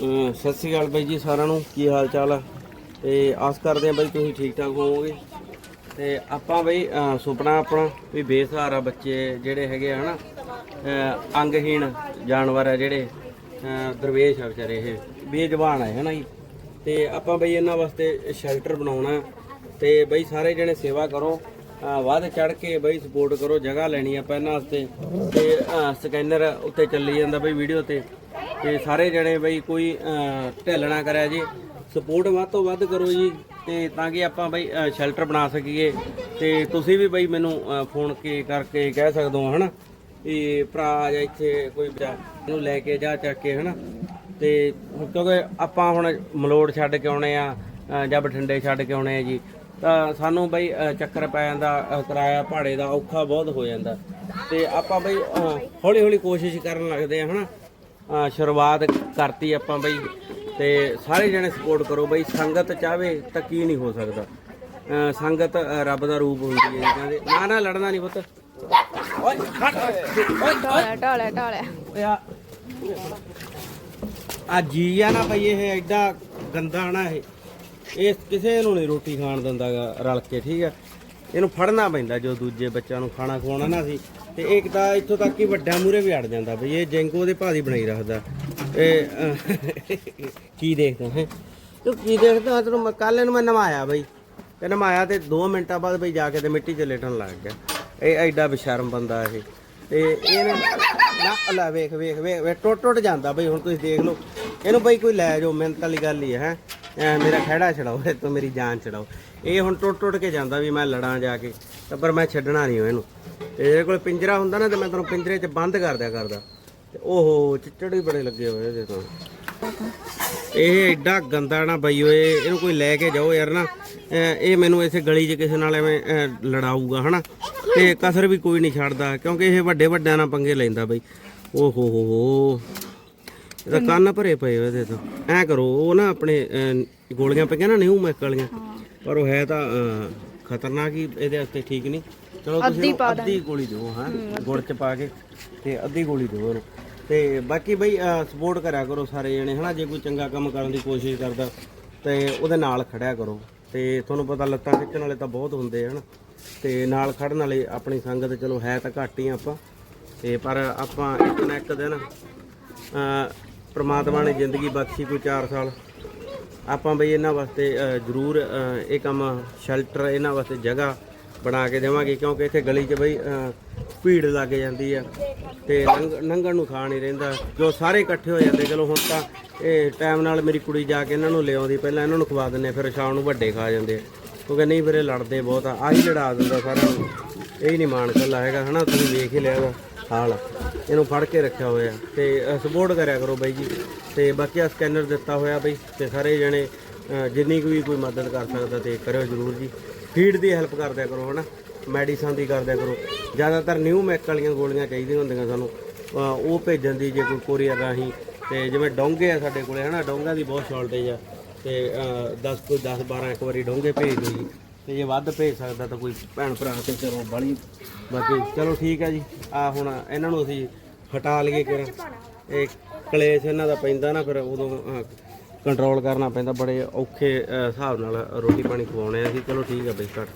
ਸਤਿ ਸ੍ਰੀ ਅਕਾਲ ਬਾਈ ਜੀ ਸਾਰਿਆਂ ਨੂੰ, ਕੀ ਹਾਲ ਚਾਲ ਆ? ਤੇ ਆਸ ਕਰਦੇ ਆ ਬਾਈ ਤੁਸੀਂ ਠੀਕ ਠਾਕ ਹੋਵੋਗੇ। ਤੇ ਆਪਾਂ ਬਈ ਸੁਪਨਾ ਆਪਣਾ ਵੀ ਬੇਸਹਾਰਾ ਬੱਚੇ ਜਿਹੜੇ ਹੈਗੇ ਆ ਹਨਾ ਅਮ ਅੰਗਹੀਣ ਜਾਨਵਰ ਆ ਜਿਹੜੇ ਦਰਵੇਸ਼ ਆ ਵਿਚਾਰੇ ਇਹ, ਬੇਜਵਾਨ ਆ ਹਨਾ ਜੀ। ਤੇ ਆਪਾਂ ਬਈ ਇਹਨਾਂ ਵਾਸਤੇ ਸ਼ੈਲਟਰ ਬਣਾਉਣਾ ਤੇ ਬਈ ਸਾਰੇ ਜਣੇ ਸੇਵਾ ਕਰੋ, ਅਹ, ਵੱਧ ਚੜ ਕੇ ਬਈ ਸਪੋਰਟ ਕਰੋ, ਜਗ੍ਹਾ ਲੈਣੀ ਆ ਇਹਨਾਂ ਵਾਸਤੇ। ਤੇ ਸਕੈਨਰ ਉੱਤੇ ਚੱਲੀ ਜਾਂਦਾ ਬਈ ਵੀਡੀਓ ਤੇ। ਤੇ ਸਾਰੇ ਜਣੇ ਬਈ ਕੋਈ ਢਿੱਲ ਨਾ ਕਰਿਆ ਜੀ। ਸਪੋਰਟ ਵੱਧ ਤੋਂ ਵੱਧ ਕਰੋ ਜੀ ਤੇ ਤਾਂ ਕਿ ਆਪਾਂ ਬਈ ਸ਼ੈਲਟਰ ਬਣਾ ਸਕੀਏ। ਤੇ ਤੁਸੀਂ ਵੀ ਬਈ ਮੈਨੂੰ ਫੋਨ ਕੇ ਕਰਕੇ ਕਹਿ ਸਕਦੇ ਹੋ ਹਨਾ? ਵੀ ਭਰਾ ਆ ਜਾ ਇੱਥੇ ਕੋਈ ਬੱਚਾ ਲੈ ਕੇ ਜਾ ਚੱਕ ਕੇ ਹਨਾ? ਤੇ ਕਿਉਂਕਿ ਆਪਾਂ ਹੁਣ ਮਲੋੜ ਛੱਡ ਕੇ ਆਉਣੇ ਆ ਜਾਂ ਬਠਿੰਡੇ ਛੱਡ ਕੇ ਆਉਣੇ ਆ ਜੀ ਤਾਂ ਸਾਨੂੰ ਬਈ ਚੱਕਰ ਪੈ ਜਾਂਦਾ ਕਿਰਾਇਆ ਭਾੜੇ ਦਾ ਔਖਾ ਬਹੁਤ ਹੋ ਜਾਂਦਾ। ਤੇ ਆਪਾਂ ਬਈ ਹੌਲੀ ਹੌਲੀ ਕੋਸ਼ਿਸ਼ ਕਰਨ ਲੱਗਦੇ ਆ ਹਨਾ? ਅਹ, ਸ਼ੁਰੂਆਤ ਕਰਤੀ ਆਪਾਂ ਬਈ ਤੇ ਸਾਰੇ ਜਣੇ ਸਪੋਰਟ ਕਰੋ ਬਈ ਸੰਗਤ ਚਾਵੇ ਤਾਂ ਕੀ ਨਹੀਂ ਹੋ ਸਕਦਾ। ਸੰਗਤ ਰੱਬ ਦਾ ਰੂਪ ਹੁੰਦੀ ਹੈ ਕਹਿੰਦੇ ਨਾ ਨਾ ਲੜਨਾ ਨਹੀਂ ਪੁੱਤ। ਓਏ ਓਏ ਓਏ ਆ। ਜੀ ਆ ਨਾ ਬਈ ਇਹ ਐਡਾ ਗੰਦਾ ਨਾ ਇਹ। ਇਹ ਕਿਸੇ ਨੂੰ ਨਹੀਂ ਰੋਟੀ ਖਾਣ ਦਿੰਦਾਗਾ ਰਲ ਕੇ ਠੀਕ ਆ। ਇਹਨੂੰ ਫੜਨਾ ਪੈਂਦਾ ਜੋ ਦੂਜੇ ਬੱਚਿਆਂ ਨੂੰ ਖਾਣਾ ਖਵਾਉਣਾ ਨਾ ਸੀ। ਤੇ ਇੱਕ ਤਾਂ ਇੱਥੋਂ ਤੱਕ ਕਿ ਵੱਡਾ ਮੂਰੇ ਵੀ ਅੜ ਜਾਂਦਾ ਬਈ, ਇਹ ਜੈਂਕੋ ਦੇ ਭਾਦੀ ਬਣਾਈ ਰੱਖਦਾ। ਇਹ ਕੀ ਦੇਖਦਾ ਹੈ ਤੂੰ ਕੀ ਦੇਖਦਾ ਹਾਂ ਤੈਨੂੰ ਕੱਲ ਇਹਨੂੰ ਮੈਂ ਨਵਾਇਆ ਬਈ। ਤੇ ਨਵਾਇਆ ਤੇ 2 ਮਿੰਟਾਂ ਬਾਅਦ ਬਈ ਜਾ ਕੇ ਤੇ ਮਿੱਟੀ 'ਚ ਲੇਟਣ ਲੱਗ ਗਿਆ। ਇਹ ਐਡਾ ਬੇਸ਼ਰਮ ਬੰਦਾ ਇਹ। ਤੇ ਇਹਨੇ ਨਾ, ਲੈ ਵੇਖ ਵੇਖ ਵੇਖ ਵੇਖ, ਟੁੱਟ ਟੁੱਟ ਜਾਂਦਾ ਬਈ, ਹੁਣ ਤੁਸੀਂ ਦੇਖ ਲਓ। ਇਹਨੂੰ ਬਈ ਕੋਈ ਲੈ ਜਾਓ ਮਿਹਨਤ ਵਾਲੀ ਗੱਲ ਹੀ ਹੈ, ਹੈਂ। ਐ ਮੇਰਾ ਖਹਿੜਾ ਛਡਾਓ, ਇਹ ਤੋਂ ਮੇਰੀ ਜਾਨ ਛਡਾਓ। ਇਹ ਹੁਣ ਟੁੱਟ ਟੁੱਟ ਕੇ ਜਾਂਦਾ ਵੀ ਮੈਂ ਲੜਾਂ ਜਾ ਕੇ। ਤਾਂ ਪਰ ਮੈਂ ਛੱਡਣਾ ਨਹੀਂ ਇਹਨੂੰ। ਤੇ ਇਹਦੇ ਕੋਲ ਪਿੰਜਰਾ ਹੁੰਦਾ ਨਾ ਤੇ ਮੈਂ ਤੈਨੂੰ ਪਿੰਜਰੇ 'ਚ ਬੰਦ ਕਰ ਦਿਆ ਕਰਦਾ। ਤੇ ਓਹੋ ਚਿੱਚੜ ਵੀ ਬੜੇ ਲੱਗੇ ਹੋਏ ਇਹਦੇ ਤੋਂ। ਇਹ ਐਡਾ ਗੰਦਾ ਨਾ ਬਈ ਓਏ ਇਹਨੂੰ ਕੋਈ ਲੈ ਕੇ ਜਾਓ ਯਾਰ ਨਾ। ਇਹ ਮੈਨੂੰ ਇਸੇ ਗਲੀ 'ਚ ਕਿਸੇ ਨਾਲ ਐਵੇਂ ਲੜਾਊਗਾ ਹਨਾ? ਤੇ ਕਸਰ ਵੀ ਕੋਈ ਨਹੀਂ ਛੱਡਦਾ ਕਿਉਂਕਿ ਇਹ ਵੱਡੇ ਵੱਡਿਆਂ ਨਾਲ ਪੰਗੇ ਲੈਂਦਾ ਬਈ। ਓ ਹੋ ਹੋ। ਹੋ ਇਹਦਾ ਕੰਨ? ਭਰੇ ਪਏ ਹੋਏ ਇਹਦੇ ਤੋਂ। ਐ ਕਰੋ ਉਹ ਨਾ ਆਪਣੇ ਗੋਲੀਆਂ ਪਈਆਂ ਨਾ ਨਿਊ ਮੈਕ ਵਾਲੀਆਂ। ਪਰ ਉਹ ਹੈ ਤਾਂ ਖਤਰਨਾਕ ਹੀ ਇਹਦੇ ਵਾਸਤੇ ਠੀਕ ਨਹੀਂ। ਚਲੋ ਤੁਸੀਂ ਅੱਧੀ ਗੋਲੀ ਦਿਓ ਹਾਂ ਗੁੜ ਚ ਪਾ ਕੇ ਤੇ ਅੱਧੀ ਗੋਲੀ ਦਿਓ ਉਹਨੂੰ ਤੇ ਬਾਕੀ ਬਈ ਸਪੋਰਟ ਕਰਿਆ ਕਰੋ ਸਾਰੇ ਜਣੇ ਹਨਾ ਜੇ ਕੋਈ ਚੰਗਾ ਕੰਮ ਕਰਨ ਦੀ ਕੋਸ਼ਿਸ਼ ਕਰਦਾ ਤੇ ਉਹਦੇ ਨਾਲ ਖੜਿਆ ਕਰੋ। ਤੇ ਤੁਹਾਨੂੰ ਪਤਾ ਲੱਤਾਂ ਖਿੱਚਣ ਵਾਲੇ ਤਾਂ ਬਹੁਤ ਹੁੰਦੇ ਹਨ। ਤੇ ਨਾਲ ਖੜਨ ਵਾਲੇ ਆਪਣੀ ਸੰਗਤ ਚਲੋ ਹੈ ਤਾਂ ਘੱਟ ਹੀ ਆਪਾਂ। ਤੇ ਪਰ ਆਪਾਂ ਇੱਕ ਨਾ ਇੱਕ ਦਿਨ ਅ ਪ੍ਰਮਾਤਮਾ ਨੇ ਜ਼ਿੰਦਗੀ ਬਖਸ਼ੀ ਕੋਈ 4 ਸਾਲ। ਆਪਾਂ ਬਈ ਇਹਨਾਂ ਵਾਸਤੇ ਜ਼ਰੂਰ ਇਹ ਕੰਮ ਸ਼ੈਲਟਰ, ਇਹਨਾਂ ਵਾਸਤੇ ਜਗ੍ਹਾ ਬਣਾ ਕੇ ਦੇਵਾਂਗੇ, ਕਿਉਂਕਿ ਇੱਥੇ ਗਲੀ 'ਚ ਬਈ ਭੀੜ ਲੱਗ ਜਾਂਦੀ ਆ ਤੇ ਲੰਘ- ਲੰਘਣ ਨੂੰ ਥਾਂ ਨਹੀਂ ਰਹਿੰਦਾ। ਜੋ ਸਾਰੇ ਇਕੱਠੇ ਹੋ ਜਾਂਦੇ, ਚਲੋ ਹੁਣ ਤਾਂ ਇਹ ਟਾਈਮ ਨਾਲ ਮੇਰੀ ਕੁੜੀ ਜਾ ਕੇ ਇਹਨਾਂ ਨੂੰ ਲਿਆਉਂਦੀ, ਪਹਿਲਾਂ ਇਹਨਾਂ ਨੂੰ ਖਵਾ ਦਿੰਨੇ ਫਿਰ ਸ਼ਾਮ ਨੂੰ ਵੱਡੇ ਖਾ ਜਾਂਦੇ ਕਿਉਂਕਿ ਨਹੀਂ ਫਿਰ ਇਹ ਲੜਦੇ ਬਹੁਤ ਆ, ਆਹੀ ਲੜਾ ਦਿੰਦਾ ਸਾਰਿਆਂ ਨੂੰ। ਇਹ ਹੀ ਨਹੀਂ ਮਾਣ ਕੱਲਾ ਹੈਗਾ, ਹਨਾ? ਤੁਸੀਂ ਵੇਖ ਹੀ ਲਿਆ ਇਹਦਾ ਹਾਲ ਇਹਨੂੰ ਫੜ ਕੇ ਰੱਖਿਆ ਹੋਇਆ। ਤੇ ਸਪੋਰਟ ਕਰਿਆ ਕਰੋ ਬਾਈ ਜੀ। ਤੇ ਬਾਕੀ ਆ ਸਕੈਨਰ ਦਿੱਤਾ ਹੋਇਆ ਬਈ। ਤੇ ਸਾਰੇ ਜਣੇ ਜਿੰਨੀ ਕੁ ਵੀ ਕੋਈ ਮਦਦ ਕਰ ਸਕਦਾ ਤੇ ਕਰਿਓ ਜਰੂਰ ਜੀ। ਫੀਡ ਦੀ ਹੈਲਪ ਕਰਦਿਆ ਕਰੋ, ਹਨਾ? ਮੈਡੀਸਨ ਦੀ ਕਰਦਿਆ ਕਰੋ। ਜ਼ਿਆਦਾਤਰ ਨਿਊ ਮੈਕ ਵਾਲੀਆਂ ਗੋਲੀਆਂ ਚਾਹੀਦੀਆਂ ਹੁੰਦੀਆਂ ਸਾਨੂੰ। ਉਹ ਭੇਜਣ ਦੀ ਜੇ ਕੋਈ ਕੋਰੀਅਰ ਰਾਹੀਂ। ਤੇ ਜਿਵੇਂ ਡੋਂਗੇ ਆ ਸਾਡੇ ਕੋਲੇ, ਹਨਾ? ਡੋਂਗਾ ਦੀ ਬਹੁਤ ਸ਼ਾਰਟੇਜ ਆ। ਤੇ 10 ਕੋਈ 10 12 ਇੱਕ ਵਾਰੀ ਡੋਂਗੇ ਭੇਜ ਦਿਓ ਜੀ। ਤੇ ਜੇ ਵੱਧ ਭੇਜ ਸਕਦਾ ਤਾਂ ਕੋਈ ਭੈਣ ਭਰਾ ਤੇ ਚਲੋ ਬਾਲੀ ਬਾਕੀ ਚਲੋ ਠੀਕ ਹੈ ਜੀ। ਆ ਹੁਣ ਇਹਨਾਂ ਨੂੰ ਅਸੀਂ ਹਟਾ ਲਈਏ ਕਿ ਇਹ ਕਲੇਸ਼ ਇਹਨਾਂ ਦਾ ਪੈਂਦਾ ਨਾ ਫਿਰ ਉਦੋਂ ਕੰਟਰੋਲ ਕਰਨਾ ਪੈਂਦਾ। ਬੜੇ ਔਖੇ ਅ, ਹਿਸਾਬ ਨਾਲ ਰੋਟੀ ਪਾਣੀ ਖਵਾਉਣੇ ਆ ਅਸੀਂ। ਚਲੋ ਠੀਕ ਹੈ ਬਈ ਸਟਾਰਟ